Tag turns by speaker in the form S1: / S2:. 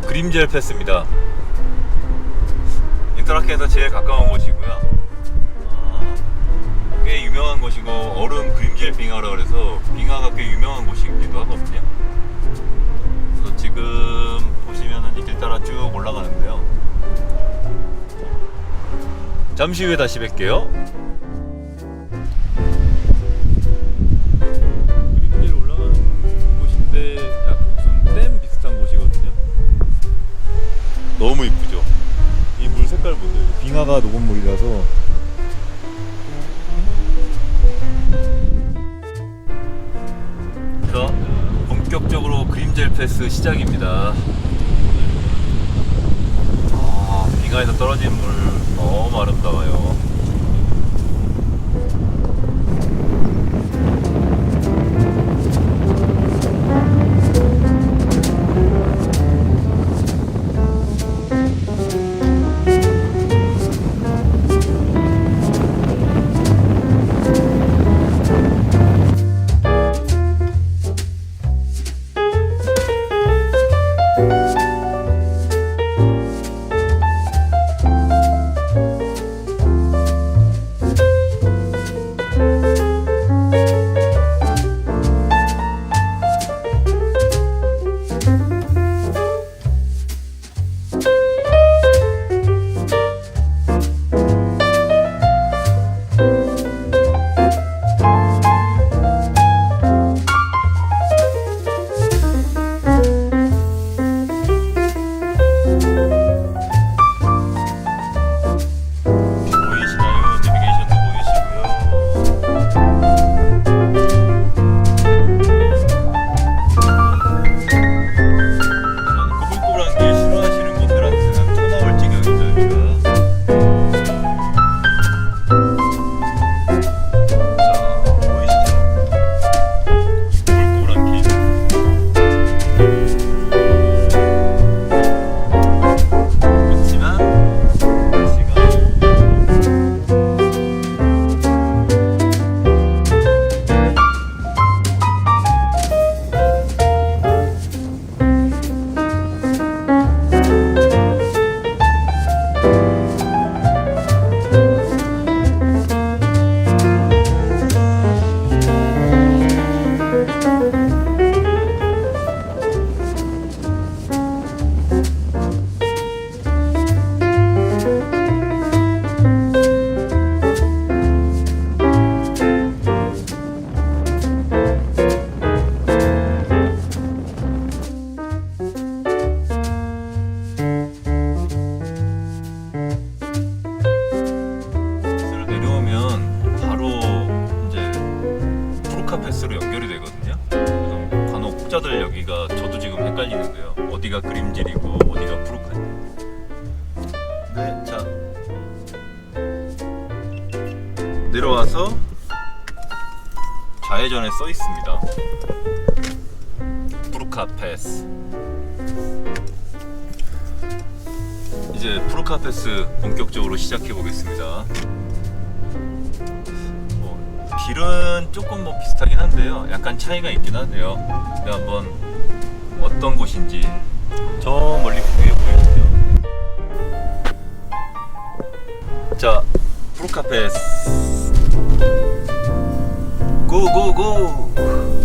S1: 그림젤 패스입니다. 인터라켄에서 제일 가까운 곳이고요. 아, 꽤 유명한 곳이고 얼음 그림젤 빙하라 그래서 빙하가 꽤 유명한 곳이기도 하거든요. 그래서 지금 보시면은 이 길 따라 쭉 올라가는데요. 잠시 후에 다시 뵐게요. 빙하가 녹은 물이라서. 자, 본격적으로 그림젤 패스 시작입니다. 아, 빙하에서 떨어진 물 혹자들 여기가 저도 지금 헷갈리는데요. 어디가 그림질이고 어디가 푸르카. 네, 자 내려와서 좌회전에 써 있습니다. 푸르카 패스. 이제 푸르카 패스 본격적으로 시작해 보겠습니다. 뭐, 길은 조금 뭐 비슷하긴 한데요. 약간 차이가 있긴 한데요. 근데 한번 어떤 곳인지 저 멀리 보이게 보이시죠? 자, 패스. 고고고!